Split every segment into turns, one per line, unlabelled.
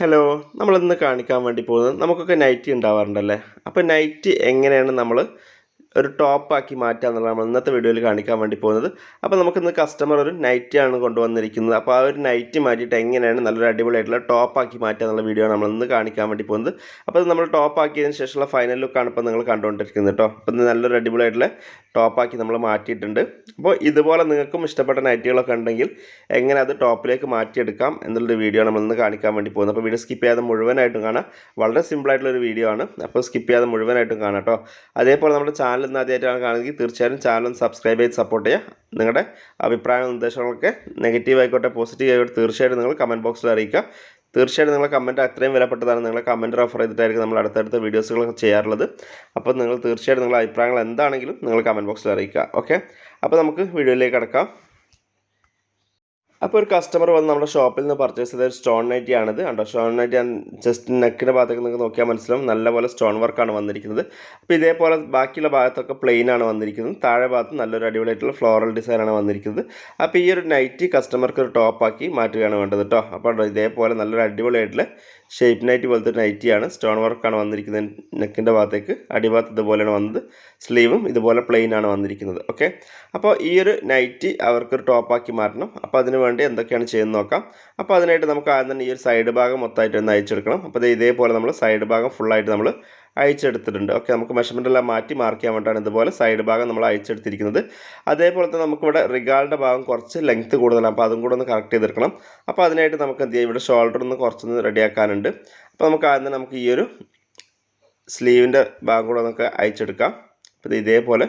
Hello നമ്മളിന്ന് കാണിക്കാൻ വേണ്ടി പോകുന്നത് നമുക്കൊക്കെ നൈറ്റി ഉണ്ടാവാറുണ്ടല്ലേ? അപ്പോൾ നൈറ്റി എങ്ങനെയാണ് നമ്മൾ ഒരു ടോപ്പാക്കി മാറ്റുക എന്നുള്ളതാണ് നമ്മൾ ഇന്നത്തെ വീഡിയോയിൽ കാണിക്കാൻ വേണ്ടി പോകുന്നത്. അപ്പോൾ നമുക്കിന്ന് കസ്റ്റമർ ഒരു നൈറ്റിയാണ് കൊണ്ടുവന്നിരിക്കുന്നത്. അപ്പോൾ ആ ഒരു നൈറ്റി മാറ്റിയിട്ട് എങ്ങനെയാണ് നല്ലൊരു അടിപൊളിയായിട്ടുള്ള ടോപ്പാക്കി മാറ്റുക എന്നുള്ള വീഡിയോ ആണ് നമ്മൾ ഇന്ന് കാണിക്കാൻ വേണ്ടി പോകുന്നത്. അപ്പോൾ നമ്മൾ ടോപ്പാക്കിയതിന് ശേഷമുള്ള ഫൈനൽ ലുക്കാണ് ഇപ്പോൾ നിങ്ങൾ കണ്ടുകൊണ്ടിരിക്കുന്നത് കേട്ടോ അപ്പോൾ നല്ലൊരു അടിപൊളിയായിട്ടുള്ള ടോപ്പാക്കി നമ്മൾ മാറ്റിയിട്ടുണ്ട്. അപ്പോൾ ഇതുപോലെ നിങ്ങൾക്കും ഇഷ്ടപ്പെട്ട നൈറ്റികളൊക്കെ ഉണ്ടെങ്കിൽ എങ്ങനെ അത് ടോപ്പിലേക്ക് മാറ്റിയെടുക്കാം എന്നുള്ളൊരു വീഡിയോ നമ്മൾ ഇന്ന് കാണിക്കാൻ വേണ്ടി പോകുന്നത്. അപ്പോൾ വീഡിയോ സ്കിപ്പ് ചെയ്യാതെ മുഴുവനായിട്ടും കാണാം. വളരെ സിമ്പിളായിട്ടുള്ളൊരു വീഡിയോ ആണ്. അപ്പോൾ സ്കിപ്പ് ചെയ്യാതെ മുഴുവനായിട്ടും കാണാം കേട്ടോ അതേപോലെ നമ്മുടെ ചാനൽ ഇന്ന് ആദ്യമായിട്ടാണ് കാണുന്നത് തീർച്ചയായും ചാനൽ സബ്സ്ക്രൈബ് ചെയ്ത് സപ്പോർട്ട് ചെയ്യുക. നിങ്ങളുടെ അഭിപ്രായ നിർദ്ദേശങ്ങളൊക്കെ നെഗറ്റീവ് ആയിക്കോട്ടെ പോസിറ്റീവ് ആയിക്കോട്ടെ തീർച്ചയായിട്ടും നിങ്ങൾ കമന്റ് ബോക്സിൽ അറിയിക്കുക. തീർച്ചയായിട്ടും നിങ്ങളുടെ കമന്റ് അത്രയും വിലപ്പെട്ടതാണ്. നിങ്ങളുടെ കമന്റ് റെഫർ ചെയ്തിട്ടായിരിക്കും നമ്മൾ അടുത്തടുത്ത വീഡിയോസുകളൊക്കെ ചെയ്യാറുള്ളത്. അപ്പോൾ നിങ്ങൾ തീർച്ചയായിട്ടും നിങ്ങളുടെ അഭിപ്രായങ്ങൾ എന്താണെങ്കിലും നിങ്ങൾ കമന്റ് ബോക്സിൽ അറിയിക്കുക. ഓക്കെ അപ്പോൾ നമുക്ക് വീഡിയോയിലേക്ക് കിടക്കാം. അപ്പോൾ ഒരു കസ്റ്റമർ വന്ന് നമ്മുടെ ഷോപ്പിൽ നിന്ന് പർച്ചേസ് ചെയ്ത ഒരു സ്റ്റോൺ നൈറ്റി ആണിത്. കണ്ടോ? സ്റ്റോൺ നൈറ്റി ജസ്റ്റ് നെക്കിന്റെ ഭാഗത്തേക്ക് നിങ്ങൾക്ക് നോക്കിയാൽ മനസ്സിലാവും. നല്ലപോലെ സ്റ്റോൺ വർക്കാണ് വന്നിരിക്കുന്നത്. അപ്പോൾ ഇതേപോലെ ബാക്കിയുള്ള ഭാഗത്തൊക്കെ പ്ലെയിൻ ആണ് വന്നിരിക്കുന്നത്. താഴെ ഭാഗത്ത് നല്ലൊരു അടിപൊളിയായിട്ടുള്ള ഫ്ലോറൽ ഡിസൈനാണ് വന്നിരിക്കുന്നത്. അപ്പോൾ ഈ ഒരു നൈറ്റി കസ്റ്റമർക്ക് ഒരു ടോപ്പാക്കി മാറ്റുകയാണ് വേണ്ടത് കേട്ടോ അപ്പോൾ ഇതേപോലെ നല്ലൊരു അടിപൊളിയായിട്ടുള്ള ഷേപ്പ് നൈറ്റി പോലത്തെ നൈറ്റിയാണ് സ്റ്റോൺ വർക്കാണ് വന്നിരിക്കുന്നത്. നെക്കിന്റെ ഭാഗത്തേക്ക്. അടിഭാഗത്ത് ഇതുപോലെയാണ് വന്നത്. സ്ലീവും ഇതുപോലെ പ്ലെയിൻ ആണ് വന്നിരിക്കുന്നത്. ഓക്കെ അപ്പോൾ ഈ ഒരു നൈറ്റി അവർക്കൊരു ടോപ്പാക്കി മാറ്റണം. അപ്പോൾ അതിന് വേണ്ടി എന്തൊക്കെയാണ് ചെയ്യുന്നത് നോക്കാം. അപ്പോൾ അതിനായിട്ട് നമുക്ക് ആദ്യം തന്നെ ഈ ഒരു സൈഡ് ഭാഗം മൊത്തമായിട്ട് ഒന്ന് അയച്ചെടുക്കണം അപ്പോൾ ഇതേപോലെ നമ്മൾ സൈഡ് ഭാഗം ഫുള്ളായിട്ട് നമ്മൾ അയച്ചെടുത്തിട്ടുണ്ട്. ഓക്കെ നമുക്ക് മെഷർമെന്റ് എല്ലാം മാറ്റി മാർക്ക് ചെയ്യാൻ വേണ്ടിയാണ് ഇതുപോലെ സൈഡ് ഭാഗം നമ്മൾ അയച്ചെടുത്തിരിക്കുന്നത്. അതേപോലെ തന്നെ നമുക്കിവിടെ റിഗാളിന്റെ ഭാഗം കുറച്ച് ലെങ്ത്ത് കൂടുതലാണ്. അപ്പോൾ അതും കൂടെ ഒന്ന് കറക്റ്റ് ചെയ്തെടുക്കണം. അപ്പോൾ അതിനായിട്ട് നമുക്ക് എന്ത് ചെയ്യാം? ഇവിടെ ഷോൾഡർ ഒന്ന് കുറച്ചൊന്ന് റെഡിയാക്കാനുണ്ട് അപ്പോൾ നമുക്ക് ആദ്യം നമുക്ക് ഈ ഒരു സ്ലീവിന്റെ ഭാഗം കൂടെ നമുക്ക് അയച്ചെടുക്കാം. അപ്പോൾ ഇതേപോലെ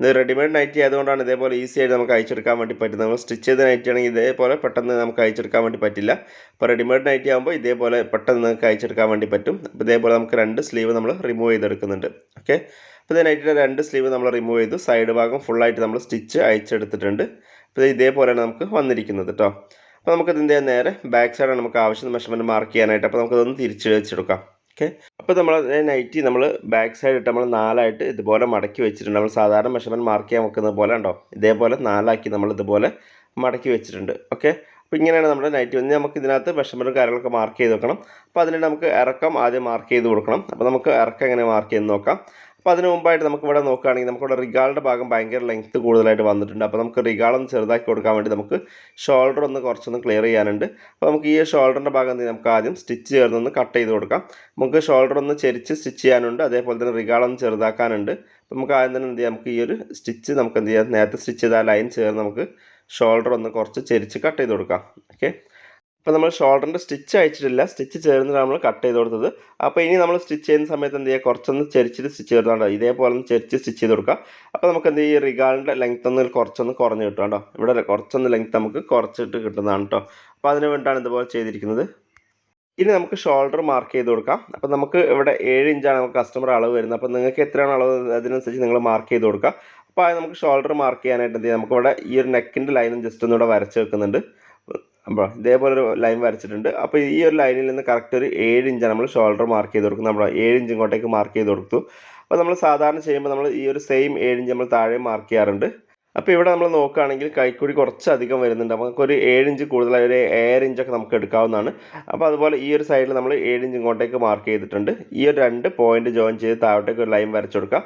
ഇത് റെഡിമെയ്ഡ് നൈറ്റി ആയതുകൊണ്ടാണ് ഇതേപോലെ ഈസി ആയിട്ട് നമുക്ക് അയച്ചെടുക്കാൻ വേണ്ടി പറ്റുന്നത്. നമ്മൾ സ്റ്റിച്ച് ചെയ്ത നൈറ്റി ആണെങ്കിൽ ഇതേപോലെ പെട്ടെന്ന് നമുക്ക് അയച്ചെടുക്കാൻ വേണ്ടി പറ്റില്ല. അപ്പോൾ റെഡിമെയ്ഡ് നൈറ്റി ആകുമ്പോൾ ഇതേപോലെ പെട്ടെന്ന് നമുക്ക് അയച്ചെടുക്കാൻ വേണ്ടി പറ്റും. അപ്പോൾ ഇതേപോലെ നമുക്ക് രണ്ട് സ്ലീവ് നമ്മൾ റിമൂവ് ചെയ്തെടുക്കുന്നുണ്ട്. ഓക്കെ അപ്പോൾ ഇത് നൈറ്റിന്റെ രണ്ട് സ്ലീവ് നമ്മൾ റിമൂവ് ചെയ്തു. സൈഡ് ഭാഗം ഫുള്ളായിട്ട് നമ്മൾ സ്റ്റിച്ച് അയച്ചെടുത്തിട്ടുണ്ട്. അപ്പോൾ ഇതേപോലെയാണ് നമുക്ക് വന്നിരിക്കുന്നത് കേട്ടോ അപ്പോൾ നമുക്കിതിന്റെ നേരെ ബാക്ക് സൈഡാണ് നമുക്ക് ആവശ്യം മെഷർമെന്റ് മാർക്ക് ചെയ്യാനായിട്ട്. അപ്പോൾ നമുക്കതൊന്ന് തിരിച്ച് വെച്ചെടുക്കാം. ഓക്കെ അപ്പോൾ നമ്മൾ നൈറ്റി നമ്മൾ ബാക്ക് സൈഡ് ഇട്ട് നമ്മൾ നാലായിട്ട് ഇതുപോലെ മടക്കി വെച്ചിട്ടുണ്ട്. നമ്മൾ സാധാരണ മെഷർമെന്റ് മാർക്ക് ചെയ്യാൻ വെക്കുന്നത് പോലെ ഉണ്ടോ? ഇതേപോലെ നാലാക്കി നമ്മൾ ഇതുപോലെ മടക്കി വെച്ചിട്ടുണ്ട്. ഓക്കെ അപ്പോൾ ഇങ്ങനെയാണ് നമ്മുടെ നൈറ്റി വന്ന് നമുക്ക് ഇതിനകത്ത് മെഷർമെന്റും കാര്യങ്ങളൊക്കെ മാർക്ക് ചെയ്ത് വെക്കണം. അപ്പോൾ അതിന് നമുക്ക് ഇറക്കം ആദ്യം മാർക്ക് ചെയ്ത് കൊടുക്കണം. അപ്പോൾ നമുക്ക് ഇറക്കം എങ്ങനെ മാർക്ക് ചെയ്ത് നോക്കാം. അപ്പോൾ അതിന് മുമ്പായിട്ട് നമുക്ക് ഇവിടെ നോക്കുകയാണെങ്കിൽ നമുക്കിവിടെ റിഗാളിന്റെ ഭാഗം ഭയങ്കര ലെങ്ത്ത് കൂടുതലായിട്ട് വന്നിട്ടുണ്ട്. അപ്പോൾ നമുക്ക് റിഗാളൊന്ന് ചെറുതാക്കി കൊടുക്കാൻ വേണ്ടി നമുക്ക് ഷോൾഡർ ഒന്ന് കുറച്ചൊന്ന് ക്ലിയർ ചെയ്യാനുണ്ട്. അപ്പോൾ നമുക്ക് ഈ ഷോൾഡറിന്റെ ഭാഗം നമുക്ക് ആദ്യം സ്റ്റിച്ച് ചേർന്നൊന്ന് കട്ട് ചെയ്ത് കൊടുക്കാം. നമുക്ക് ഷോൾഡർ ഒന്ന് ചെരിച്ച് സ്റ്റിച്ച് ചെയ്യാനുണ്ട്. അതേപോലെ തന്നെ റിഗാളൊന്ന് ചെറുതാക്കാനുണ്ട്. അപ്പോൾ നമുക്ക് ആദ്യം തന്നെ എന്ത് ചെയ്യാം? നമുക്ക് ഈ ഒരു സ്റ്റിച്ച് നമുക്ക് എന്ത് ചെയ്യാം? നേരത്തെ സ്റ്റിച്ച് ചെയ്ത ലൈൻ ചേർന്ന് നമുക്ക് ഷോൾഡർ ഒന്ന് കുറച്ച് ചെരിച്ച് കട്ട് ചെയ്ത് കൊടുക്കാം. ഓക്കെ അപ്പോൾ നമ്മൾ ഷോൾഡറിന്റെ സ്റ്റിച്ച് അയച്ചിട്ടില്ല. സ്റ്റിച്ച് ചേർന്നിട്ട് നമ്മൾ കട്ട് ചെയ്ത് കൊടുത്തത്. അപ്പോൾ ഇനി നമ്മൾ സ്റ്റിച്ച് ചെയ്യുന്ന സമയത്ത് എന്ത് ചെയ്യുക? കുറച്ചൊന്ന് ചെരിച്ചിട്ട് സ്റ്റിച്ച് ചേർത്താണ്ടോ ഇതേപോലെ ഒന്ന് ചെരിച്ച് സ്റ്റിച്ച് ചെയ്ത് കൊടുക്കുക. അപ്പോൾ നമുക്ക് എന്ത് ചെയ്യും റിഗാളിന്റെ ലെങ്ത് ഒന്ന് കുറച്ചൊന്ന് കുറഞ്ഞ് കിട്ടും കേട്ടോ. ഇവിടെ കുറച്ചൊന്ന് ലെങ്ത് നമുക്ക് കുറച്ചിട്ട് കിട്ടുന്നതാണ് കേട്ടോ. അപ്പോൾ അതിന് വേണ്ടിയിട്ടാണ് ഇതുപോലെ ചെയ്തിരിക്കുന്നത്. ഇനി നമുക്ക് ഷോൾഡർ മാർക്ക് ചെയ്ത് കൊടുക്കാം. അപ്പോൾ നമുക്ക് ഇവിടെ ഏഴ് ഇഞ്ചാണ് നമുക്ക് കസ്റ്റമർ അളവ് വരുന്നത്. അപ്പോൾ നിങ്ങൾക്ക് എത്രയാണ് അളവ് അതിനനുസരിച്ച് നിങ്ങൾ മാർക്ക് ചെയ്ത് കൊടുക്കുക. അപ്പോൾ നമുക്ക് ഷോൾഡർ മാർക്ക് ചെയ്യാനായിട്ട് എന്ത് ചെയ്യാം? നമുക്കിവിടെ ഈ ഒരു നെക്കിന്റെ ലൈനും ജസ്റ്റ് ഒന്നുകൂടെ വരച്ച് വെക്കുന്നുണ്ട്. അപ്പോൾ ഇതേപോലെ ഒരു ലൈൻ വരച്ചിട്ടുണ്ട്. അപ്പോൾ ഈ ഒരു ലൈനിൽ നിന്ന് കറക്റ്റ് ഒരു ഏഴ് ഇഞ്ച് നമ്മൾ ഷോൾഡർ മാർക്ക് ചെയ്ത് കൊടുക്കുന്നത് നമ്മൾ ഏഴ് ഇഞ്ച് ഇങ്ങോട്ടേക്ക് മാർക്ക് ചെയ്ത് കൊടുത്തു. അപ്പോൾ നമ്മൾ സാധാരണ ചെയ്യുമ്പോൾ നമ്മൾ ഈ ഒരു സെയിം ഏഴ് ഇഞ്ച് നമ്മൾ താഴെ മാർക്ക് ചെയ്യാറുണ്ട്. അപ്പോൾ ഇവിടെ നമ്മൾ നോക്കുകയാണെങ്കിൽ കൈക്കൂടി കുറച്ചധികം വരുന്നുണ്ട്. നമുക്കൊരു ഏഴ് ഇഞ്ച് കൂടുതലായി ഒരു ഏഴര ഇഞ്ചൊക്കെ നമുക്ക് എടുക്കാവുന്നതാണ്. അപ്പോൾ അതുപോലെ ഈ ഒരു സൈഡിൽ നമ്മൾ ഏഴ് ഇഞ്ച് ഇങ്ങോട്ടേക്ക് മാർക്ക് ചെയ്തിട്ടുണ്ട്. ഈ ഒരു രണ്ട് പോയിന്റ് ജോയിൻ ചെയ്ത് താഴോട്ടേക്ക് ഒരു ലൈൻ വരച്ചു കൊടുക്കുക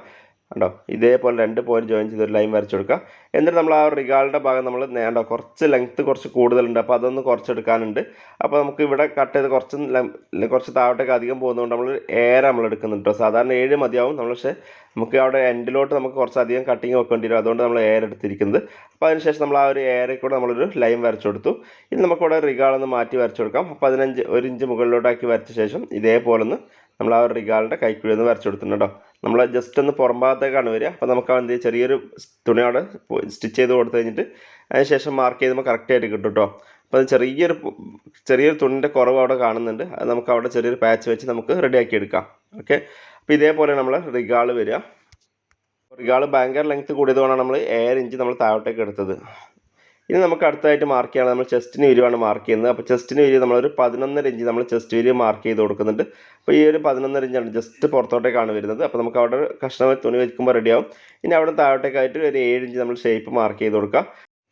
കണ്ടോ? ഇതേപോലെ രണ്ട് പോയിന്റ് ജോയിൻ ചെയ്ത് ഒരു ലൈൻ വരച്ചു കൊടുക്കുക എന്നിട്ട് നമ്മൾ ആ റിഗാളിന്റെ ഭാഗം നമ്മൾ നേണ്ടോ കുറച്ച് ലെങ്ത്ത് കുറച്ച് കൂടുതലുണ്ട്. അപ്പോൾ അതൊന്ന് കുറച്ചെടുക്കാനുണ്ട്. അപ്പോൾ നമുക്ക് ഇവിടെ കട്ട് ചെയ്ത് കുറച്ച് കുറച്ച് താഴോട്ടേക്ക് അധികം പോകുന്നതുകൊണ്ട് നമ്മൾ ഏഴ് നമ്മൾ എടുക്കുന്നുണ്ട് സാധാരണ ഏഴ് മതിയാവും നമ്മൾ പക്ഷേ നമുക്ക് അവിടെ എൻഡിലോട്ട് നമുക്ക് കുറച്ച് അധികം കട്ടിങ് വെക്കേണ്ടി വരും. അതുകൊണ്ട് നമ്മൾ എയർ എടുത്തിരിക്കുന്നത്. അപ്പോൾ അതിനുശേഷം നമ്മൾ ആ ഒരു എയറിൽ കൂടെ നമ്മളൊരു ലൈൻ വരച്ചു കൊടുത്തു. ഇനി നമുക്കിവിടെ റിഗാളൊന്ന് മാറ്റി വരച്ചു കൊടുക്കാം. അപ്പോൾ പതിനഞ്ച് ഒരു ഇഞ്ച് മുകളിലോട്ടാക്കി വരച്ച ശേഷം ഇതേപോലെ ഒന്ന് നമ്മൾ ആ ഒരു റിഗാളിന്റെ കൈക്കുഴി ഒന്ന് വരച്ചു കൊടുത്തിട്ടുണ്ട് കേട്ടോ. നമ്മൾ ജസ്റ്റ് ഒന്ന് പുറം ഭാഗത്തേക്കാണ് വരിക. അപ്പോൾ നമുക്ക് എന്ത് ചെറിയൊരു തുണിയോടെ സ്റ്റിച്ച് ചെയ്ത് കൊടുത്തു കഴിഞ്ഞിട്ട് അതിന് ശേഷം മാർക്ക് ചെയ്ത് കറക്റ്റ് ആയിട്ട് കിട്ടും കേട്ടോ. അപ്പോൾ അത് ചെറിയൊരു ചെറിയൊരു തുണിന്റെ കുറവ് അവിടെ കാണുന്നുണ്ട്. അത് നമുക്ക് അവിടെ ചെറിയൊരു പാച്ച് വെച്ച് നമുക്ക് റെഡിയാക്കി എടുക്കാം. ഓക്കെ അപ്പോൾ ഇതേപോലെ നമ്മൾ റിഗാൾ വരിക. റിഗാൾ ഭയങ്കര ലെങ്ത്ത് കൂടിയതുകൊണ്ടാണ് നമ്മൾ ഏഴ് ഇഞ്ച് നമ്മൾ താഴോട്ടേക്ക് എടുത്തത്. ഇനി നമുക്ക് അടുത്തായിട്ട് മാർക്ക് ചെയ്യണം നമ്മൾ ചെസ്റ്റിന് വിരിവാണ് മാർക്ക് ചെയ്യുന്നത്. അപ്പോൾ ചെസ്റ്റിന് വിരിവ് നമ്മളൊരു പതിനൊന്നര ഇഞ്ച് നമ്മൾ ചെസ്റ്റ് വിരിവ് മാർക്ക് ചെയ്ത് കൊടുക്കുന്നുണ്ട്. അപ്പോൾ ഈ ഒരു പതിനൊന്നര ഇഞ്ചാണ് ജസ്റ്റ് പുറത്തോട്ടേക്കാണ് വരുന്നത്. അപ്പോൾ നമുക്ക് അവിടെ കഷ്ണം തുണി വെക്കുമ്പോൾ റെഡിയാവും ഇനി അവിടെ താഴോട്ടേക്കായിട്ട് ഒരു ഏഴ് ഇഞ്ച് നമ്മൾ ഷേപ്പ് മാർക്ക് ചെയ്ത് കൊടുക്കാം.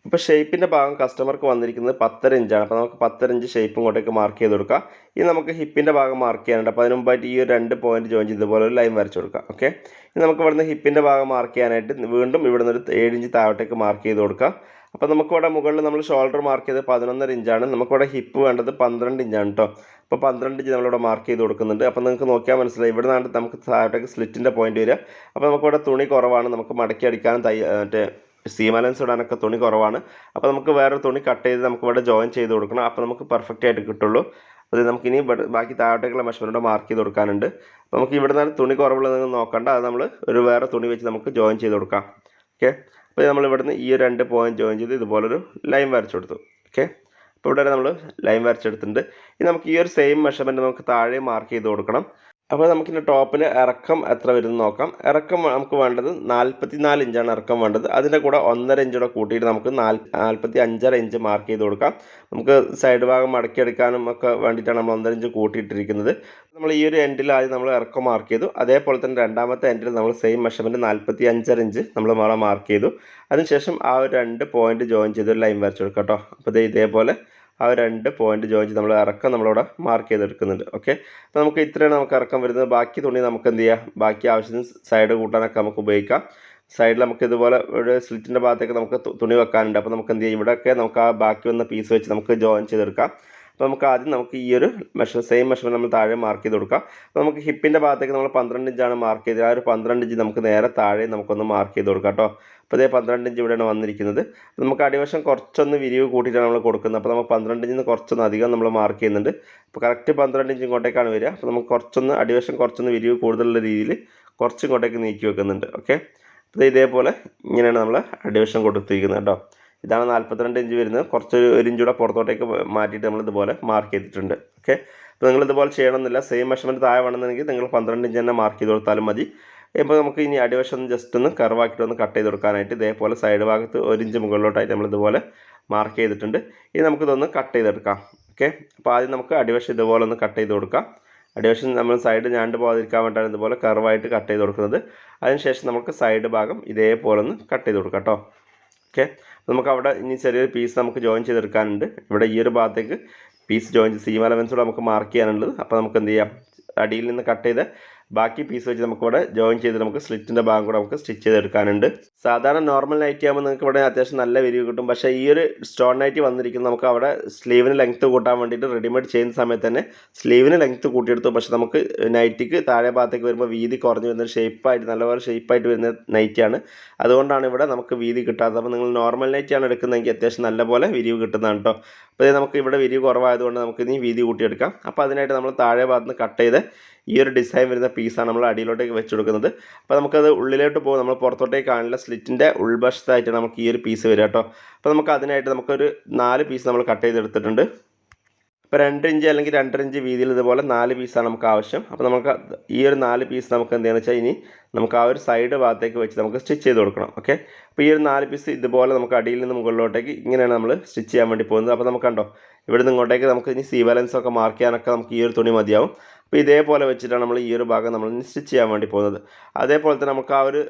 ഇപ്പോൾ ഷേപ്പിന്റെ ഭാഗം കസ്റ്റമർക്ക് വന്നിരിക്കുന്നത് പത്തര ഇഞ്ചാണ് അപ്പോൾ നമുക്ക് പത്തര ഇഞ്ച് ഷേപ്പ് ഇങ്ങോട്ടേക്ക് മാർക്ക് ചെയ്ത് കൊടുക്കാം. ഇനി നമുക്ക് ഹിപ്പിന്റെ ഭാഗം മാർക്ക് ചെയ്യാനുണ്ട്. അപ്പോൾ അതിന് മുമ്പായിട്ട് ഈ ഒരു രണ്ട് പോയിന്റ് ജോയിൻ ചെയ്ത് ഇതുപോലെ ഒരു ലൈൻ വരച്ച് കൊടുക്കാം. ഓക്കെ ഇനി നമുക്ക് ഇവിടുന്ന് ഹിപ്പിന്റെ ഭാഗം മാർക്ക് ചെയ്യാനായിട്ട് വീണ്ടും ഇവിടുന്ന് ഒരു ഏഴ് ഇഞ്ച് താഴോട്ടേക്ക് മാർക്ക് ചെയ്ത് കൊടുക്കാം. അപ്പോൾ നമുക്കിവിടെ മുകളിൽ നമ്മൾ ഷോൾഡർ മാർക്ക് ചെയ്ത് പതിനൊന്നര ഇഞ്ചാണ്. നമുക്കിവിടെ ഹിപ്പ് വേണ്ടത് പന്ത്രണ്ട് ഇഞ്ചാണ് കേട്ടോ അപ്പോൾ പന്ത്രണ്ട് ഇഞ്ച് നമ്മളിവിടെ മാർക്ക് ചെയ്ത് കൊടുക്കുന്നുണ്ട്. അപ്പോൾ നിങ്ങൾക്ക് നോക്കിയാൽ മനസ്സിലായി. ഇവിടെ നിന്നാണ് നമുക്ക് താഴോട്ടേക്ക് സ്ലിറ്റിന്റെ പോയിന്റ് വരിക. അപ്പോൾ നമുക്കിവിടെ തുണി കുറവാണ്. നമുക്ക് മടക്കി അടിക്കാനും തൈ മറ്റേ സീമലൻസ് ഇടാനൊക്കെ തുണി കുറവാണ്. അപ്പോൾ നമുക്ക് വേറെ തുണി കട്ട് ചെയ്ത് നമുക്ക് ഇവിടെ ജോയിൻ ചെയ്ത് കൊടുക്കണം. അപ്പോൾ നമുക്ക് പെർഫെക്റ്റ് ആയിട്ട് കിട്ടുള്ളൂ. അത് നമുക്ക് ഇനി ബാക്കി താഴോട്ടേക്കുള്ള മെഷർമെന്റ് മാർക്ക് ചെയ്ത് കൊടുക്കാനുണ്ട്. നമുക്ക് ഇവിടെ നിന്നാണ് തുണി കുറവുള്ളത് നോക്കണ്ട. അത് നമ്മൾ ഒരു വേറെ തുണി വെച്ച് നമുക്ക് ജോയിൻ ചെയ്ത് കൊടുക്കാം. ഓക്കെ അപ്പോൾ നമ്മൾ ഇവിടുന്ന് ഈ രണ്ട് പോയിന്റ് ജോയിൻ ചെയ്ത് ഇതുപോലൊരു ലൈൻ വരച്ചു കൊടുത്തു. ഓക്കെ അപ്പോൾ ഇവിടെ നമ്മൾ ലൈൻ വരച്ചെടുത്തിട്ടുണ്ട്. ഇനി നമുക്ക് ഈ ഒരു സെയിം മെഷർമെന്റ് നമുക്ക് താഴെ മാർക്ക് ചെയ്ത് കൊടുക്കണം. അപ്പോൾ നമുക്കിന്റെ ടോപ്പിന് ഇറക്കം എത്ര വരുന്നു നോക്കാം. ഇറക്കം നമുക്ക് വേണ്ടത് നാൽപ്പത്തി നാല് ഇഞ്ചാണ് ഇറക്കം വേണ്ടത്. അതിന്റെ കൂടെ ഒന്നര ഇഞ്ചൂടെ കൂട്ടിയിട്ട് നമുക്ക് നാല് നാൽപ്പത്തി അഞ്ചര ഇഞ്ച് മാർക്ക് ചെയ്ത് കൊടുക്കാം. നമുക്ക് സൈഡ് ഭാഗം മടക്കിയെടുക്കാനും ഒക്കെ വേണ്ടിയിട്ടാണ് നമ്മൾ ഒന്നര ഇഞ്ച് കൂട്ടിയിട്ടിരിക്കുന്നത്. നമ്മൾ ഈ ഒരു എൻഡിൽ ആദ്യം നമ്മൾ ഇറക്കം മാർക്ക് ചെയ്തു. അതേപോലെ തന്നെ രണ്ടാമത്തെ എൻഡിൽ നമ്മൾ സെയിം മെഷർമെന്റ് നാൽപ്പത്തി അഞ്ചര ഇഞ്ച് നമ്മൾ മാർക്ക് ചെയ്തു. അതിനുശേഷം ആ ഒരു രണ്ട് പോയിന്റ് ജോയിൻ ചെയ്ത് ഒരു ലൈൻ വരച്ചു കൊടുക്കാം കേട്ടോ. അപ്പോൾ ഇതേപോലെ ആ രണ്ട് പോയിന്റ് ജോയിൻ ചെയ്ത് നമ്മൾ ഇറക്കം നമ്മളിവിടെ മാർക്ക് ചെയ്തെടുക്കുന്നുണ്ട്. ഓക്കെ അപ്പോൾ നമുക്ക് ഇത്രയാണ് നമുക്ക് ഇറക്കം വരുന്നത്. ബാക്കി തുണി നമുക്ക് എന്ത് ചെയ്യാം? ബാക്കി ആവശ്യത്തിന് സൈഡ് കൂട്ടാനൊക്കെ നമുക്ക് ഉപയോഗിക്കാം. സൈഡിൽ നമുക്ക് ഇതുപോലെ ഒരു സ്ലിറ്റിന്റെ ഭാഗത്തേക്ക് നമുക്ക് തുണി വെക്കാനുണ്ട്. അപ്പോൾ നമുക്ക് എന്ത് ചെയ്യാം? ഇവിടെയൊക്കെ നമുക്ക് ആ ബാക്കി വന്ന പീസ് വെച്ച് നമുക്ക് ജോയിൻ ചെയ്തെടുക്കാം. അപ്പോൾ നമുക്ക് ആദ്യം നമുക്ക് ഈ ഒരു മെഷർ സെയിം മെഷർമെന്റ് നമ്മൾ താഴെ മാർക്ക് ചെയ്ത് കൊടുക്കാം. അപ്പോൾ നമുക്ക് ഹിപ്പിന്റെ ഭാഗത്തേക്ക് നമ്മൾ പന്ത്രണ്ട് ഇഞ്ചാണ് മാർക്ക് ചെയ്തത്. ആ ഒരു പന്ത്രണ്ട് ഇഞ്ച് നമുക്ക് നേരെ താഴെ നമുക്കൊന്ന് മാർക്ക് ചെയ്ത് കൊടുക്കാം കേട്ടോ. അപ്പോൾ ഇതേ പന്ത്രണ്ട് ഇഞ്ച് ഇവിടെയാണ് വന്നിരിക്കുന്നത്. നമുക്ക് അടിവശം കുറച്ചൊന്ന് വിരിവ് കൂട്ടിയിട്ടാണ് നമ്മൾ കൊടുക്കുന്നത്. അപ്പോൾ നമുക്ക് പന്ത്രണ്ട് ഇഞ്ചിൽ കുറച്ചൊന്ന് അധികം നമ്മൾ മാർക്ക് ചെയ്യുന്നുണ്ട്. അപ്പോൾ കറക്റ്റ് പന്ത്രണ്ട് ഇഞ്ച് ഇങ്ങോട്ടേക്കാണ് വരിക. അപ്പോൾ നമുക്ക് കുറച്ചൊന്ന് അടിവശം കുറച്ചൊന്ന് വിരിവ് കൂടുതലുള്ള രീതിയിൽ കുറച്ച് ഇങ്ങോട്ടേക്ക് നീക്കി വെക്കുന്നുണ്ട്. ഓക്കെ അപ്പോൾ ഇതേപോലെ ഇങ്ങനെയാണ് നമ്മൾ അടിവശം കൊടുത്തിരിക്കുന്നത് കേട്ടോ. ഇതാണ് നാൽപ്പത്തിരണ്ട് ഇഞ്ച് വരുന്നത്. കുറച്ച് ഒരു ഇഞ്ച് കൂടെ പുറത്തോട്ടേക്ക് മാറ്റിയിട്ട് നമ്മൾ ഇതുപോലെ മാർക്ക് ചെയ്തിട്ടുണ്ട്. ഓക്കെ അപ്പോൾ നിങ്ങൾ ഇതുപോലെ ചെയ്യണമെന്നില്ല. സെയിം മെഷർമെന്റ് താഴെ വേണമെന്നുണ്ടെങ്കിൽ നിങ്ങൾ പന്ത്രണ്ട് ഇഞ്ച് തന്നെ മാർക്ക് ചെയ്ത് കൊടുത്താലും മതി. ഇപ്പോൾ നമുക്ക് ഇനി അടിവശം ജസ്റ്റ് ഒന്ന് കർവാക്കിയിട്ട് ഒന്ന് കട്ട് ചെയ്ത് കൊടുക്കാനായിട്ട് ഇതേപോലെ സൈഡ് ഭാഗത്ത് ഒരു ഇഞ്ച് മുകളിലോട്ടായിട്ട് നമ്മൾ ഇതുപോലെ മാർക്ക് ചെയ്തിട്ടുണ്ട്. ഇനി നമുക്കിതൊന്ന് കട്ട് ചെയ്തെടുക്കാം. ഓക്കെ അപ്പോൾ ആദ്യം നമുക്ക് അടിവശം ഇതുപോലെ ഒന്ന് കട്ട് ചെയ്ത് കൊടുക്കാം. അടിവശം നമ്മൾ സൈഡ് ഞാണ്ട് പോകാതിരിക്കാൻ വേണ്ടിയിട്ടാണ് ഇതുപോലെ കർവായിട്ട് കട്ട് ചെയ്ത് കൊടുക്കുന്നത്. അതിനുശേഷം നമുക്ക് സൈഡ് ഭാഗം ഇതേപോലെ ഒന്ന് കട്ട് ചെയ്ത് കൊടുക്കാം കേട്ടോ. ഓക്കെ. നമുക്ക് അവിടെ ഇനി ചെറിയൊരു പീസ് നമുക്ക് ജോയിൻ ചെയ്തെടുക്കാനുണ്ട്. ഇവിടെ ഈ ഒരു ഭാഗത്തേക്ക് പീസ് ജോയിൻ ചെയ്ത് സീം അലവൻസ് കൂടെ നമുക്ക് മാർക്ക് ചെയ്യാനുള്ളത്. അപ്പോൾ നമുക്ക് എന്ത് ചെയ്യാം? അടിയിൽ നിന്ന് കട്ട് ചെയ്ത് ബാക്കി പീസ് വെച്ച് നമുക്കിവിടെ ജോയിൻ ചെയ്ത് നമുക്ക് സ്ലിറ്റിന്റെ ഭാഗം കൂടെ നമുക്ക് സ്റ്റിച്ച് ചെയ്തെടുക്കാനുണ്ട്. സാധാരണ നോർമൽ നൈറ്റി ആകുമ്പോൾ നിങ്ങൾക്ക് ഇവിടെ അത്യാവശ്യം നല്ല വിരിവ് കിട്ടും. പക്ഷേ ഈ ഒരു സ്റ്റോൺ നൈറ്റി വന്നിരിക്കുന്നത് നമുക്ക് അവിടെ സ്ലീവിന് ലെങ്ത്ത് കൂട്ടാൻ വേണ്ടിയിട്ട് റെഡിമെയ്ഡ് ചെയ്യുന്ന സമയത്ത് തന്നെ സ്ലീവിന് ലെങ്ത്ത് കൂട്ടിയെടുത്തു. പക്ഷേ നമുക്ക് നൈറ്റിക്ക് താഴെ ഭാഗത്തേക്ക് വരുമ്പോൾ വീതി കുറഞ്ഞു വരുന്ന ഷേപ്പായിട്ട് നല്ലപോലെ ഷേപ്പായിട്ട് വരുന്ന നൈറ്റിയാണ് അതുകൊണ്ടാണ് ഇവിടെ നമുക്ക് വീതി കിട്ടാത്തത്. അപ്പോൾ നിങ്ങൾ നോർമൽ നൈറ്റിയാണ് എടുക്കുന്നതെങ്കിൽ അത്യാവശ്യം നല്ലപോലെ വിരിവ് കിട്ടുന്നതാണ് കേട്ടോ അപ്പോൾ നമുക്ക് ഇവിടെ വീതി കുറവായതുകൊണ്ട് നമുക്ക് ഇനി വീതി കൂട്ടിയെടുക്കാം. അപ്പോൾ അതിനായിട്ട് നമ്മൾ താഴെ ഭാഗത്ത് കട്ട് ചെയ്ത് ഈ ഒരു ഡിസൈൻ വരുന്ന പീസാണ് നമ്മൾ അടിയിലോട്ടേക്ക് വെച്ച് കൊടുക്കുന്നത് അപ്പോൾ നമുക്കത് ഉള്ളിലോട്ട് പോകും. നമ്മൾ പുറത്തോട്ടേക്ക് കാണില്ല. സ്ലിറ്റിന്റെ ഉൾവശത്തായിട്ട് നമുക്ക് ഈ ഒരു പീസ് വരിക കേട്ടോ. അപ്പോൾ നമുക്ക് അതിനായിട്ട് നമുക്കൊരു നാല് പീസ് നമ്മൾ കട്ട് ചെയ്തെടുത്തിട്ടുണ്ട് അപ്പോൾ രണ്ട് ഇഞ്ച് അല്ലെങ്കിൽ രണ്ടര ഇഞ്ച് വീതിയിൽ ഇതുപോലെ നാല് പീസാണ് നമുക്ക് ആവശ്യം. അപ്പോൾ നമുക്ക് ഈ ഒരു നാല് പീസ് നമുക്ക് എന്താണെന്ന് വെച്ചാൽ ഇനി നമുക്ക് ആ ഒരു സൈഡ് ഭാഗത്തേക്ക് വെച്ച് നമുക്ക് സ്റ്റിച്ച് ചെയ്ത് കൊടുക്കണം. ഓക്കെ അപ്പോൾ ഈ ഒരു നാല് പീസ് ഇതുപോലെ നമുക്ക് അടിയിൽ നിന്ന് മുകളിലോട്ടേക്ക് ഇങ്ങനെയാണ് നമ്മൾ സ്റ്റിച്ച് ചെയ്യാൻ വേണ്ടി പോകുന്നത്. അപ്പോൾ നമുക്ക് കണ്ടോ ഇവിടെ നിന്ന് ഇങ്ങോട്ടേക്ക് നമുക്ക് ഇനി സീ ബാലൻസ് ഒക്കെ മാർക്ക് ചെയ്യാനൊക്കെ നമുക്ക് ഈ ഒരു തുണി മതിയാവും. അപ്പോൾ ഇതേപോലെ വെച്ചിട്ടാണ് നമ്മൾ ഈ ഒരു ഭാഗം നമ്മൾ സ്റ്റിച്ച് ചെയ്യാൻ വേണ്ടി പോകുന്നത്. അതേപോലെ തന്നെ നമുക്ക് ആ ഒരു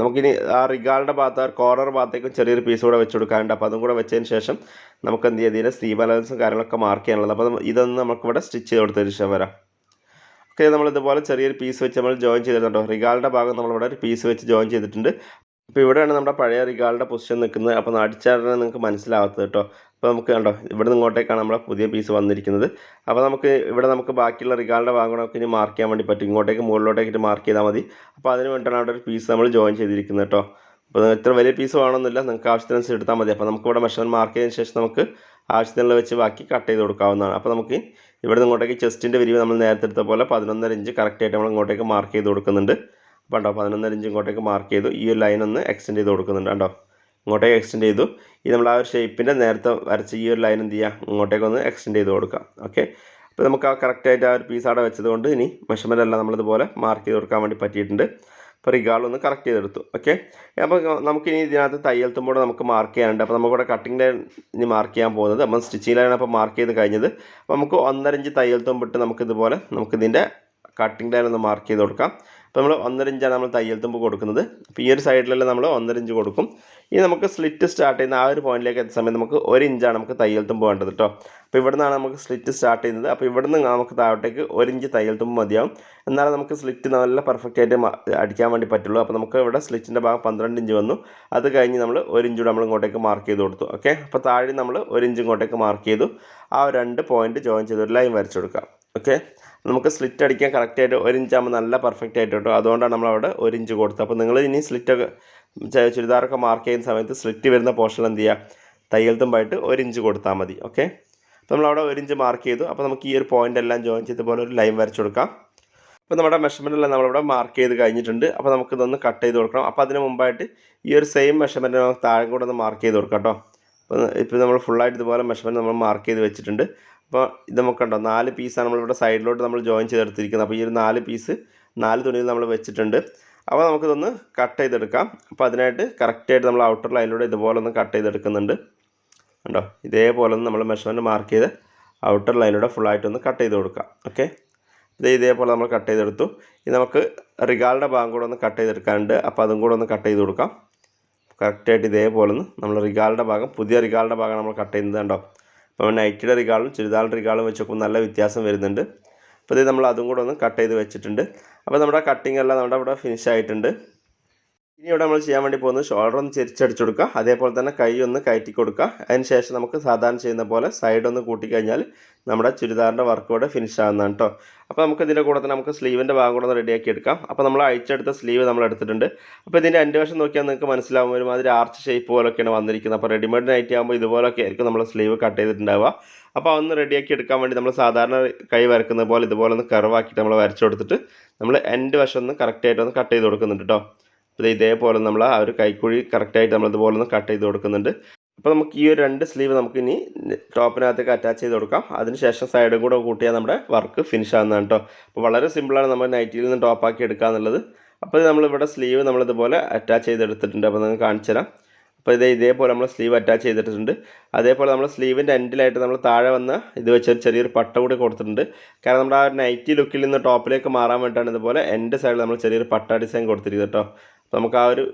നമുക്കിനി ആ റിഗാളിന്റെ ഭാഗത്ത് ആ കോർണർ ഭാഗത്തേക്കും ചെറിയൊരു പീസ് കൂടെ വെച്ച് കൊടുക്കാനുണ്ട്. അപ്പോൾ അതും കൂടെ വെച്ചതിന് ശേഷം നമുക്ക് എന്ത് ചെയ്യാം ഇതിന്റെ സീ ബാലൻസും കാര്യങ്ങളൊക്കെ മാർക്ക് ചെയ്യാനുള്ളത്. അപ്പോൾ ഇതൊന്ന് നമുക്കിവിടെ സ്റ്റിച്ച് ചെയ്ത് കൊടുത്തതിന് ശേഷം വരാം. ഓക്കെ നമ്മൾ ഇതുപോലെ ചെറിയൊരു പീസ് വെച്ച് നമ്മൾ ജോയിൻ ചെയ്തിട്ടുണ്ടോ റിഗാളിന്റെ ഭാഗം നമ്മളിവിടെ ഒരു പീസ് വെച്ച് ജോയിൻ ചെയ്തിട്ടുണ്ട്. അപ്പോൾ ഇവിടെയാണ് നമ്മുടെ പഴയ റിഗാളുടെ പൊസിഷൻ നിൽക്കുന്നത്. അപ്പോൾ അടിച്ചാലാണ് നിങ്ങൾക്ക് മനസ്സിലാവാത്തത് കേട്ടോ. അപ്പോൾ നമുക്ക് കണ്ടോ ഇവിടെ നിന്ന് ഇങ്ങോട്ടേക്കാണ് നമ്മുടെ പുതിയ പീസ് വന്നിരിക്കുന്നത്. അപ്പോൾ നമുക്ക് ഇവിടെ നമുക്ക് ബാക്കിയുള്ള റിഗാളുടെ ഭാഗങ്ങളൊക്കെ ഇനി മാർക്ക് ചെയ്യാൻ വേണ്ടി പറ്റും. ഇങ്ങോട്ടേക്ക് മുകളിലോട്ടേക്ക് മാർക്ക് ചെയ്താൽ മതി. അപ്പോൾ അതിന് വേണ്ടിയിട്ടാണ് അവിടെ ഒരു പീസ് നമ്മൾ ജോയിൻ ചെയ്തിരിക്കുന്നത് കേട്ടോ. അപ്പോൾ ഇത്ര വലിയ പീസ് വേണമെന്നില്ല. നിങ്ങൾക്ക് ആവശ്യത്തിനനുസരിച്ച് എടുത്താൽ മതി. അപ്പോൾ നമുക്ക് ഇവിടെ മെഷർമെന്റ് മാർക്ക് ചെയ്തതിന് ശേഷം നമുക്ക് ആവശ്യത്തിനുള്ള വെച്ച് ബാക്കി കട്ട് ചെയ്ത് കൊടുക്കാവുന്നതാണ്. അപ്പോൾ നമുക്ക് ഇവിടെ നിന്ന് ഇങ്ങോട്ടേക്ക് ചെസ്റ്റിന്റെ വിരിവ് നമ്മൾ നേരത്തെ എടുത്ത പോലെ പതിനൊന്നര ഇഞ്ച് കറക്റ്റായിട്ട് നമ്മൾ ഇങ്ങോട്ടേക്ക് മാർക്ക് ചെയ്ത് കൊടുക്കുന്നുണ്ട്. കണ്ടോ? പതിനൊന്നര ഇഞ്ച് ഇങ്ങോട്ടേക്ക് മാർക്ക് ചെയ്തു. ഈ ഒരു ലൈൻ ഒന്ന് എക്സ്റ്റെൻഡ് ചെയ്ത് കൊടുക്കുന്നുണ്ട് കണ്ടോ? ഇങ്ങോട്ടേക്ക് എക്സ്റ്റെൻഡ് ചെയ്തു. ഇത് നമ്മൾ ആ ഒരു ഷേപ്പിന്റെ നേരത്തെ വരച്ച ഈ ഒരു ലൈൻ എന്ത് ചെയ്യുക ഇങ്ങോട്ടേക്ക് ഒന്ന് എക്സ്റ്റെൻഡ് ചെയ്ത് കൊടുക്കാം. ഓക്കെ അപ്പോൾ നമുക്ക് ആ കറക്റ്റായിട്ട് ആ ഒരു പീസ് അവിടെ വെച്ചതുകൊണ്ട് ഇനി മെഷർമെന്റ് എല്ലാം നമ്മളിതുപോലെ മാർക്ക് ചെയ്ത് കൊടുക്കാൻ വേണ്ടി പറ്റിയിട്ടുണ്ട്. അപ്പോൾ റിഗാൾ ഒന്ന് കറക്റ്റ് ചെയ്തെടുത്തു. ഓക്കെ അപ്പോൾ നമുക്കിനി ഇതിനകത്ത് തയ്യൽ തുമ്പോടെ നമുക്ക് മാർക്ക് ചെയ്യാനുണ്ട്. അപ്പോൾ നമുക്കിവിടെ ലൈൻ ഇനി മാർക്ക് ചെയ്യാൻ പോകുന്നത്. അപ്പം ലൈൻ അപ്പോൾ മാർക്ക് ചെയ്ത് കഴിഞ്ഞത്. അപ്പോൾ നമുക്ക് ഒന്നര ഇഞ്ച് തയ്യൽ തുമ്പിട്ട് നമുക്കിതുപോലെ നമുക്കിതിന്റെ കട്ടിംഗ് ലൈൻ ഒന്ന് മാർക്ക് ചെയ്ത് കൊടുക്കാം. അപ്പോൾ നമ്മൾ ഒന്നര ഇഞ്ചാണ് നമ്മൾ തയ്യൽ തുമ്പ് കൊടുക്കുന്നത്. അപ്പോൾ ഈ ഒരു സൈഡിലെല്ലാം നമ്മൾ ഒന്നര ഇഞ്ച് കൊടുക്കും. ഇനി നമുക്ക് സ്ലിറ്റ് സ്റ്റാർട്ട് ചെയ്യുന്ന ആ ഒരു പോയിന്റിലേക്ക് എത്തുന്ന സമയത്ത് നമുക്ക് ഒരു ഇഞ്ചാണ് നമുക്ക് തയ്യൽ തുമ്പ് വേണ്ടത് കേട്ടോ അപ്പോൾ ഇവിടെ നിന്നാണ് നമുക്ക് സ്ലിറ്റ് സ്റ്റാർട്ട് ചെയ്യുന്നത്. അപ്പോൾ ഇവിടെ നിന്ന് നമുക്ക് താഴോട്ടേക്ക് ഒരു ഇഞ്ച് തയ്യൽ തുമ്പ് മതിയാവും. എന്നാലും നമുക്ക് സ്ലിറ്റ് നല്ല പെർഫെക്റ്റ് ആയിട്ട് അടിക്കാൻ വേണ്ടി പറ്റുള്ളൂ. അപ്പോൾ നമുക്ക് ഇവിടെ സ്ലിറ്റിന്റെ ഭാഗം പന്ത്രണ്ട് ഇഞ്ച് വന്നു. അത് കഴിഞ്ഞ് നമ്മൾ ഒരു ഇഞ്ച് നമ്മൾ ഇങ്ങോട്ടേക്ക് മാർക്ക് ചെയ്ത് കൊടുത്തു. ഓക്കെ അപ്പോൾ താഴെ നമ്മൾ ഒരു ഇഞ്ച് ഇങ്ങോട്ടേക്ക് മാർക്ക് ചെയ്തു. ആ രണ്ട് പോയിന്റ് ജോയിൻ ചെയ്ത് ഒരു ലൈൻ വരച്ചു കൊടുക്കാം. ഓക്കെ? നമുക്ക് സ്ലിറ്റ് അടിക്കാൻ കറക്റ്റായിട്ട് ഒരു ഇഞ്ച് ആകുമ്പോൾ നല്ല പെർഫെക്റ്റ് ആയിട്ട് കിട്ടും. അതുകൊണ്ടാണ് നമ്മൾ അവിടെ ഒരു ഇഞ്ച് കൊടുത്തത്. അപ്പോൾ നിങ്ങൾ ഇനി സ്ലിറ്റൊക്കെ ചുരിദാറൊക്കെ മാർക്ക് ചെയ്യുന്ന സമയത്ത് സ്ലിറ്റ് വരുന്ന പോർഷൻ എന്ത് ചെയ്യുക തയ്യൽ തുമ്പായിട്ട് ഒരു ഇഞ്ച് കൊടുത്താൽ മതി. ഓക്കെ? അപ്പോൾ നമ്മളവിടെ ഒരു ഇഞ്ച് മാർക്ക് ചെയ്തു. അപ്പോൾ നമുക്ക് ഈ ഒരു പോയിന്റ് എല്ലാം ജോയിൻ ചെയ്ത പോലെ ഒരു ലൈൻ വരച്ചു കൊടുക്കാം. അപ്പോൾ നമ്മുടെ മെഷർമെന്റ് എല്ലാം നമ്മളിവിടെ മാർക്ക് ചെയ്ത് കഴിഞ്ഞിട്ടുണ്ട്. അപ്പോൾ നമുക്കിതൊന്ന് കട്ട് ചെയ്ത് കൊടുക്കണം. അപ്പോൾ അതിന് മുമ്പായിട്ട് ഈ ഒരു സെയിം മെഷർമെന്റ് നമുക്ക് താഴെ കൂടെ ഒന്ന് മാർക്ക് ചെയ്ത് കൊടുക്കാം കേട്ടോ. അപ്പോൾ ഇപ്പോൾ നമ്മൾ ഫുള്ളായിട്ട് ഇതുപോലെ മെഷർമെന്റ് നമ്മൾ മാർക്ക് ചെയ്ത് വെച്ചിട്ടുണ്ട്. അപ്പോൾ ഇത് നമുക്ക് കണ്ടോ നാല് പീസാണ് നമ്മളിവിടെ സൈഡിലോട്ട് നമ്മൾ ജോയിൻ ചെയ്തെടുത്തിരിക്കുന്നത്. അപ്പോൾ ഈ ഒരു നാല് പീസ് നാല് തുണിയിൽ നമ്മൾ വെച്ചിട്ടുണ്ട്. അപ്പോൾ നമുക്കിതൊന്ന് കട്ട് ചെയ്തെടുക്കാം. അപ്പോൾ അതിനായിട്ട് കറക്റ്റായിട്ട് നമ്മൾ ഔട്ടർ ലൈനിലൂടെ ഇതുപോലെ ഒന്ന് കട്ട് ചെയ്തെടുക്കുന്നുണ്ട്. കണ്ടോ? ഇതേപോലെ ഒന്ന് നമ്മൾ മെഷർമെന്റ് മാർക്ക് ചെയ്ത് ഔട്ടർ ലൈനിലൂടെ ഫുള്ളായിട്ടൊന്ന് കട്ട് ചെയ്ത് കൊടുക്കാം. ഓക്കെ ഇത് ഇതേപോലെ നമ്മൾ കട്ട് ചെയ്തെടുത്തു. ഇനി നമുക്ക് റിഗാളുടെ ഭാഗം കൂടെ ഒന്ന് കട്ട് ചെയ്തെടുക്കാനുണ്ട്. അപ്പോൾ അതും കൂടെ ഒന്ന് കട്ട് ചെയ്ത് കൊടുക്കാം. കറക്റ്റായിട്ട് ഇതേപോലെ ഒന്ന് നമ്മൾ റിഗാളുടെ ഭാഗം പുതിയ റിഗാളുടെ ഭാഗം നമ്മൾ കട്ട് ചെയ്യുന്നത് കണ്ടോ? അപ്പോൾ നൈറ്റിയുടെ റിഗാളും ചുരിദാറിന്റെ റിഗാളും വെച്ച് നോക്കുമ്പോൾ നല്ല വ്യത്യാസം വരുന്നുണ്ട്. അപ്പോൾ ഇത് നമ്മൾ അതും കൂടെ ഒന്ന് കട്ട് ചെയ്ത് വെച്ചിട്ടുണ്ട്. അപ്പോൾ നമ്മുടെ കട്ടിംഗ് എല്ലാം നമ്മുടെ ഇവിടെ ഫിനിഷ് ആയിട്ടുണ്ട്. ഇനി ഇവിടെ നമ്മൾ ചെയ്യാൻ വേണ്ടി പോകുന്നത് ഷോൾഡർ ഒന്ന് ചെരിച്ചടിച്ചു കൊടുക്കുക. അതേപോലെ തന്നെ കൈ ഒന്ന് കയറ്റി കൊടുക്കുക. അതിനുശേഷം നമുക്ക് സാധാരണ ചെയ്യുന്ന പോലെ സൈഡ് ഒന്ന് കൂട്ടിക്കഴിഞ്ഞാൽ നമ്മുടെ ചുരിദാറിന്റെ വർക്ക് ഇവിടെ ഫിനിഷ് ആകുന്നതാണ് കേട്ടോ അപ്പോൾ നമുക്ക് ഇതിന്റെ കൂടെ തന്നെ നമുക്ക് സ്ലീവിന്റെ ഭാഗം കൂടെ ഒന്ന് റെഡിയാക്കി എടുക്കാം. അപ്പോൾ നമ്മൾ അഴിച്ചെടുത്ത സ്ലീവ് നമ്മൾ എടുത്തിട്ടുണ്ട്. അപ്പോൾ ഇതിന്റെ രണ്ട് വശം നോക്കിയാൽ നിങ്ങൾക്ക് മനസ്സിലാവും. ഒരുമാതിരി ആർച്ച് ഷേപ്പ് പോലൊക്കെയാണ് വന്നിരിക്കുന്നത്. അപ്പോൾ റെഡിമെയ്ഡ് നൈറ്റ് ആകുമ്പോൾ ഇതുപോലൊക്കെ ആയിരിക്കും നമ്മൾ സ്ലീവ് കട്ട് ചെയ്തിട്ടുണ്ടാവുക. അപ്പോൾ ഒന്ന് റെഡിയാക്കി എടുക്കാൻ വേണ്ടി നമ്മൾ സാധാരണ കൈ വരക്കുന്ന പോലെ ഇതുപോലെ ഒന്ന് കർവാക്കിയിട്ട് നമ്മൾ വരച്ചു കൊടുത്തിട്ട് നമ്മൾ എന്റെ വശം ഒന്ന് കറക്റ്റായിട്ട് ഒന്ന് കട്ട് ചെയ്ത് കൊടുക്കുന്നുണ്ട് കേട്ടോ അപ്പോൾ ഇതേപോലെ നമ്മൾ ആ ഒരു കൈക്കുഴി കറക്റ്റായിട്ട് നമ്മൾ ഇതുപോലെ ഒന്ന് കട്ട് ചെയ്ത് കൊടുക്കുന്നുണ്ട്. അപ്പോൾ നമുക്ക് ഈ ഒരു രണ്ട് സ്ലീവ് നമുക്ക് ഇനി ടോപ്പിനകത്തേക്ക് അറ്റാച്ച് ചെയ്ത് കൊടുക്കാം. അതിനുശേഷം സൈഡും കൂടെ കൂട്ടിയാൽ നമ്മുടെ വർക്ക് ഫിനിഷ് ആകുന്നതാണ് കേട്ടോ അപ്പോൾ വളരെ സിമ്പിളാണ് നമ്മൾ നൈറ്റിയിൽ നിന്ന് ടോപ്പാക്കി എടുക്കുക എന്നുള്ളത്. അപ്പോൾ നമ്മളിവിടെ സ്ലീവ് നമ്മളിതുപോലെ അറ്റാച്ച് ചെയ്തെടുത്തിട്ടുണ്ട് അപ്പോൾ നിങ്ങൾക്ക് കാണിച്ചു തരാം. അപ്പോൾ ഇത് ഇതേപോലെ നമ്മൾ സ്ലീവ് അറ്റാച്ച് ചെയ്തിട്ടുണ്ട്. അതേപോലെ നമ്മൾ സ്ലീവിന്റെ എൻഡിലായിട്ട് നമ്മൾ താഴെ വന്ന ഇത് വെച്ച് ചെറിയൊരു പട്ട കൂടി കൊടുത്തിട്ടുണ്ട്. കാരണം നമ്മുടെ ആ നൈറ്റി ലുക്കിൽ നിന്ന് ടോപ്പിലേക്ക് മാറാൻ വേണ്ടിയിട്ടാണ് ഇതുപോലെ എന്റെ സൈഡിൽ നമ്മൾ ചെറിയൊരു പട്ട ഡിസൈൻ കൊടുത്തിരിക്കുന്നത് കേട്ടോ നമുക്ക് ആ ഒരു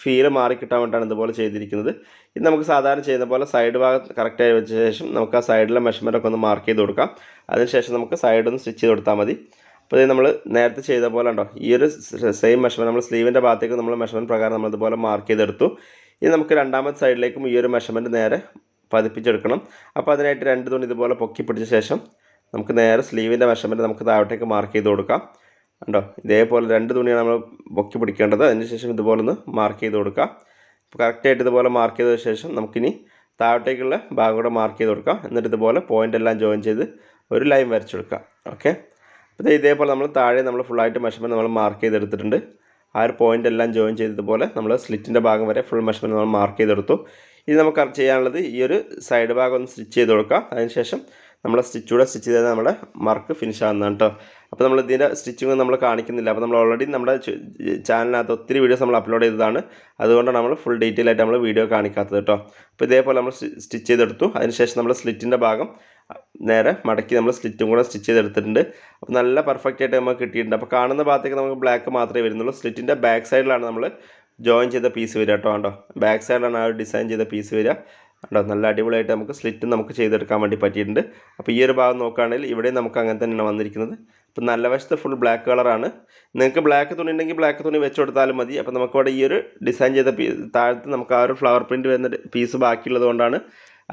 ഫീൽ മാറി കിട്ടാൻ വേണ്ടിയിട്ടാണ് ഇതുപോലെ ചെയ്തിരിക്കുന്നത്. ഇത് നമുക്ക് സാധാരണ ചെയ്യുന്ന പോലെ സൈഡ് ഭാഗം കറക്റ്റായി വെച്ച ശേഷം നമുക്ക് ആ സൈഡിലെ മെഷർമെന്റ് ഒക്കെ ഒന്ന് മാർക്ക് ചെയ്ത് കൊടുക്കാം. അതിനുശേഷം നമുക്ക് സൈഡ് ഒന്ന് സ്റ്റിച്ച് ചെയ്ത് കൊടുത്താൽ മതി. അപ്പോൾ ഇത് നമ്മൾ നേരത്തെ ചെയ്ത പോലെ ഉണ്ടോ? ഈ ഒരു സെയിം മെഷർമെന്റ് നമ്മൾ സ്ലീവിന്റെ ഭാഗത്തേക്ക് നമ്മൾ മെഷർമെന്റ് പ്രകാരം നമ്മൾ ഇതുപോലെ മാർക്ക് ചെയ്തെടുത്തു. ഇനി നമുക്ക് രണ്ടാമത്തെ സൈഡിലേക്കും ഈ ഒരു മെഷർമെന്റ് നേരെ പതിപ്പിച്ചെടുക്കണം. അപ്പോൾ അതിനായിട്ട് രണ്ട് തുണി ഇതുപോലെ പൊക്കി പിടിച്ച ശേഷം നമുക്ക് നേരെ സ്ലീവിന്റെ മെഷർമെന്റ് നമുക്ക് താഴോട്ടേക്ക് മാർക്ക് ചെയ്ത് കൊടുക്കാം. കണ്ടോ? ഇതേപോലെ രണ്ട് തുണിയാണ് നമ്മൾ പൊക്കി പിടിക്കേണ്ടത്. അതിനുശേഷം ഇതുപോലെ ഒന്ന് മാർക്ക് ചെയ്ത് കൊടുക്കാം. അപ്പോൾ കറക്റ്റായിട്ട് ഇതുപോലെ മാർക്ക് ചെയ്ത ശേഷം നമുക്കിനി താഴോട്ടേക്കുള്ള ഭാഗം കൂടെ മാർക്ക് ചെയ്ത് കൊടുക്കാം. എന്നിട്ട് ഇതുപോലെ പോയിന്റ് എല്ലാം ജോയിൻ ചെയ്ത് ഒരു ലൈൻ വരച്ചെടുക്കാം ഓക്കെ അപ്പോൾ ഇതേപോലെ നമ്മൾ താഴെ നമ്മൾ ഫുള്ളായിട്ട് മെഷർമെന്റ് നമ്മൾ മാർക്ക് ചെയ്തെടുത്തിട്ടുണ്ട്. ആ ഒരു പോയിന്റ് എല്ലാം ജോയിൻ ചെയ്തതുപോലെ നമ്മൾ സ്ലിറ്റിന്റെ ഭാഗം വരെ ഫുൾ മെഷർമെന്റ് നമ്മൾ മാർക്ക് ചെയ്തെടുത്തു. ഇനി നമുക്ക് ചെയ്യാനുള്ളത് ഈ ഒരു സൈഡ് ഭാഗം ഒന്ന് സ്റ്റിച്ച് ചെയ്ത് കൊടുക്കാം. അതിനുശേഷം നമ്മൾ സ്റ്റിച്ചൂടെ സ്റ്റിച്ച് ചെയ്താൽ നമ്മുടെ മാർക്ക് ഫിനിഷ് ആകുന്നതാണ് കേട്ടോ അപ്പോൾ നമ്മൾ ഇതിന്റെ സ്റ്റിച്ചിങ് നമ്മൾ കാണിക്കുന്നില്ല. അപ്പോൾ നമ്മൾ ഓൾറെഡി നമ്മുടെ ചാനലിനകത്ത് ഒത്തിരി വീഡിയോസ് നമ്മൾ അപ്ലോഡ് ചെയ്തതാണ്. അതുകൊണ്ടാണ് നമ്മൾ ഫുൾ ഡീറ്റെയിൽ ആയിട്ട് നമ്മൾ വീഡിയോ കാണിക്കാത്തത് കേട്ടോ അപ്പോൾ ഇതേപോലെ നമ്മൾ സ്റ്റിച്ച് ചെയ്തെടുത്തു. അതിനുശേഷം നമ്മൾ സ്ലിറ്റിന്റെ ഭാഗം നേരെ മടക്കി നമ്മൾ സ്ലിറ്റും കൂടെ സ്റ്റിച്ച് ചെയ്തെടുത്തിട്ടുണ്ട്. അപ്പോൾ നല്ല പെർഫെക്റ്റ് ആയിട്ട് നമുക്ക് കിട്ടിയിട്ടുണ്ട്. അപ്പോൾ കാണുന്ന ഭാഗത്തേക്ക് നമുക്ക് ബ്ലാക്ക് മാത്രമേ വരുന്നുള്ളൂ. സ്ലിറ്റിന്റെ ബാക്ക് സൈഡിലാണ് നമ്മൾ ജോയിൻ ചെയ്ത പീസ് വരിക കേട്ടോ കണ്ടോ ബാക്ക് സൈഡിലാണ് ആ ഒരു ഡിസൈൻ ചെയ്ത പീസ് വരിക. കണ്ടോ? നല്ല അടിപൊളിയായിട്ട് നമുക്ക് സ്ലിറ്റ് നമുക്ക് ചെയ്തെടുക്കാൻ വേണ്ടി പറ്റിയിട്ടുണ്ട്. അപ്പോൾ ഈ ഒരു ഭാഗം നോക്കുകയാണെങ്കിൽ ഇവിടെ നമുക്ക് അങ്ങനെ തന്നെയാണ് വന്നിരിക്കുന്നത്. അപ്പോൾ നല്ല വശത്ത് ഫുൾ ബ്ലാക്ക് കളറാണ് നിങ്ങൾക്ക് ബ്ലാക്ക് തുണി ഉണ്ടെങ്കിൽ ബ്ലാക്ക് തുണി വെച്ച് കൊടുത്താലും മതി. അപ്പോൾ നമുക്കിവിടെ ഈ ഒരു ഡിസൈൻ ചെയ്ത പീ താഴത്ത് നമുക്ക് ആ ഒരു ഫ്ലവർ പ്രിന്റ് വരുന്ന പീസ് ബാക്കിയുള്ളത് കൊണ്ടാണ്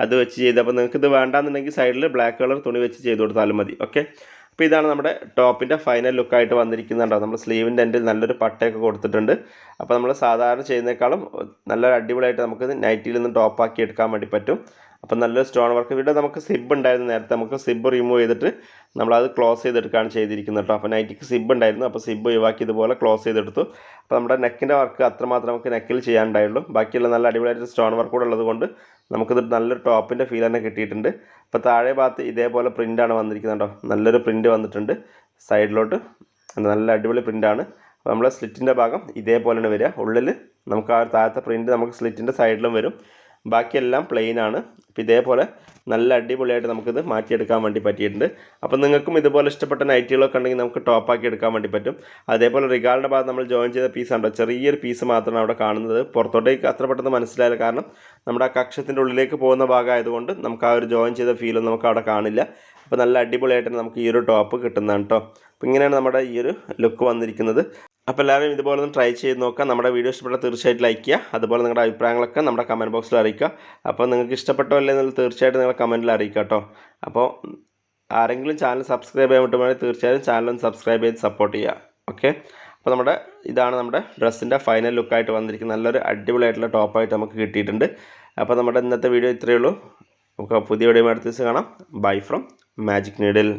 അത് വെച്ച് ചെയ്ത് അപ്പോൾ നിങ്ങൾക്ക് ഇത് വേണ്ടാന്നുണ്ടെങ്കിൽ സൈഡിൽ ബ്ലാക്ക് കളർ തുണി വെച്ച് ചെയ്ത് കൊടുത്താലും മതി. ഓക്കെ അപ്പോൾ ഇതാണ് നമ്മുടെ ടോപ്പിന്റെ ഫൈനൽ ലുക്കായിട്ട് വന്നിരിക്കുന്നുണ്ടോ നമ്മൾ സ്ലീവിന്റെ എൻഡിൽ നല്ലൊരു പട്ടയൊക്കെ കൊടുത്തിട്ടുണ്ട്. അപ്പോൾ നമ്മൾ സാധാരണ ചെയ്യുന്നേക്കാളും നല്ലൊരു അടിപൊളിയായിട്ട് നമുക്ക് നൈറ്റിയിൽ നിന്ന് ടോപ്പാക്കി എടുക്കാൻ വേണ്ടി പറ്റും. അപ്പോൾ നല്ലൊരു സ്റ്റോൺ വർക്ക് ഇവിടെ നമുക്ക് സിബ് ഉണ്ടായിരുന്നു നേരത്തെ. നമുക്ക് സിബ് റിമൂവ് ചെയ്തിട്ട് നമ്മളത് ക്ലോസ് ചെയ്തെടുക്കുകയാണ് ചെയ്തിരിക്കുന്നത് കേട്ടോ. അപ്പോൾ നൈറ്റിക്ക് സിബ് ഉണ്ടായിരുന്നു. അപ്പോൾ സിബ് ഒഴിവാക്കി ഇതുപോലെ ക്ലോസ് ചെയ്തെടുത്തു. അപ്പോൾ നമ്മുടെ നെക്കിന്റെ വർക്ക് അത്രമാത്രം നമുക്ക് നെക്കിൽ ചെയ്യാനുണ്ടായുള്ളൂ. ബാക്കിയുള്ള നല്ല അടിപൊളിയായിട്ട് സ്റ്റോൺ വർക്ക് കൂടെ ഉള്ളത് കൊണ്ട് നമുക്കിത് നല്ലൊരു ടോപ്പിന്റെ ഫീൽ തന്നെ കിട്ടിയിട്ടുണ്ട്. അപ്പോൾ താഴെ ഭാഗത്ത് ഇതേപോലെ പ്രിന്റാണ് വന്നിരിക്കുന്നുണ്ടോ? നല്ലൊരു പ്രിന്റ് വന്നിട്ടുണ്ട്. സൈഡിലോട്ട് നല്ല അടിപൊളി പ്രിന്റാണ് അപ്പോൾ നമ്മളെ സ്ലിറ്റിന്റെ ഭാഗം ഇതേപോലെയാണ് വരിക. ഉള്ളിൽ നമുക്ക് ആ താഴത്തെ പ്രിന്റ് നമുക്ക് സ്ലിറ്റിന്റെ സൈഡിലും വരും. ബാക്കിയെല്ലാം പ്ലെയിൻ ആണ്. അപ്പോൾ ഇതേപോലെ നല്ല അടിപൊളിയായിട്ട് നമുക്കിത് മാറ്റിയെടുക്കാൻ വേണ്ടി പറ്റിയിട്ടുണ്ട്. അപ്പോൾ നിങ്ങൾക്കും ഇതുപോലെ ഇഷ്ടപ്പെട്ട നൈറ്റികളൊക്കെ ഉണ്ടെങ്കിൽ നമുക്ക് ടോപ്പാക്കി എടുക്കാൻ വേണ്ടി പറ്റും. അതേപോലെ റിഗാളിന്റെ ഭാഗത്ത് നമ്മൾ ജോയിൻ ചെയ്ത പീസ് ഉണ്ടോ? ചെറിയൊരു പീസ് മാത്രമാണ് അവിടെ കാണുന്നത്. പുറത്തോട്ടേക്ക് അത്ര പെട്ടെന്ന് മനസ്സിലായില്ല. കാരണം നമ്മുടെ ആ കക്ഷത്തിന്റെ ഉള്ളിലേക്ക് പോകുന്ന ഭാഗമായതുകൊണ്ട് നമുക്ക് ആ ഒരു ജോയിൻ ചെയ്ത ഫീലൊന്നും നമുക്ക് അവിടെ കാണില്ല. അപ്പോൾ നല്ല അടിപൊളിയായിട്ട് നമുക്ക് ഈ ഒരു ടോപ്പ് കിട്ടുന്നതാണ് കേട്ടോ അപ്പോൾ ഇങ്ങനെയാണ് നമ്മുടെ ഈ ഒരു ലുക്ക് വന്നിരിക്കുന്നത്. അപ്പോൾ എല്ലാവരും ഇതുപോലെ ഒന്ന് ട്രൈ ചെയ്ത് നോക്കാം നമ്മുടെ വീഡിയോ ഇഷ്ടപ്പെട്ടാൽ തീർച്ചയായിട്ടും ലൈക്ക് ചെയ്യുക. അതുപോലെ നിങ്ങളുടെ അഭിപ്രായങ്ങളൊക്കെ നമ്മുടെ കമന്റ് ബോക്സിൽ അറിയിക്കുക. അപ്പോൾ നിങ്ങൾക്ക് ഇഷ്ടപ്പെട്ടോ അല്ലേ എന്നുള്ളത് തീർച്ചയായിട്ടും നിങ്ങളുടെ കമന്റിൽ അറിയിക്കുക കേട്ടോ. അപ്പോൾ ആരെങ്കിലും ചാനൽ സബ്സ്ക്രൈബ് ചെയ്യാൻ പറ്റുവാണെങ്കിൽ തീർച്ചയായും ചാനൽ ഒന്ന് സബ്സ്ക്രൈബ് ചെയ്ത് സപ്പോർട്ട് ചെയ്യുക. ഓക്കെ അപ്പോൾ നമ്മുടെ ഇതാണ് നമ്മുടെ ഡ്രസ്സിന്റെ ഫൈനൽ ലുക്കായിട്ട് വന്നിരിക്കുന്നത് നല്ലൊരു അടിപൊളിയായിട്ടുള്ള ടോപ്പായിട്ട് നമുക്ക് കിട്ടിയിട്ടുണ്ട്. അപ്പോൾ നമ്മുടെ ഇന്നത്തെ വീഡിയോ ഇത്രയേ ഉള്ളൂ. നമുക്ക് പുതിയ വീഡിയോ അടുത്ത ദിവസം കാണാം. Bye from magic needle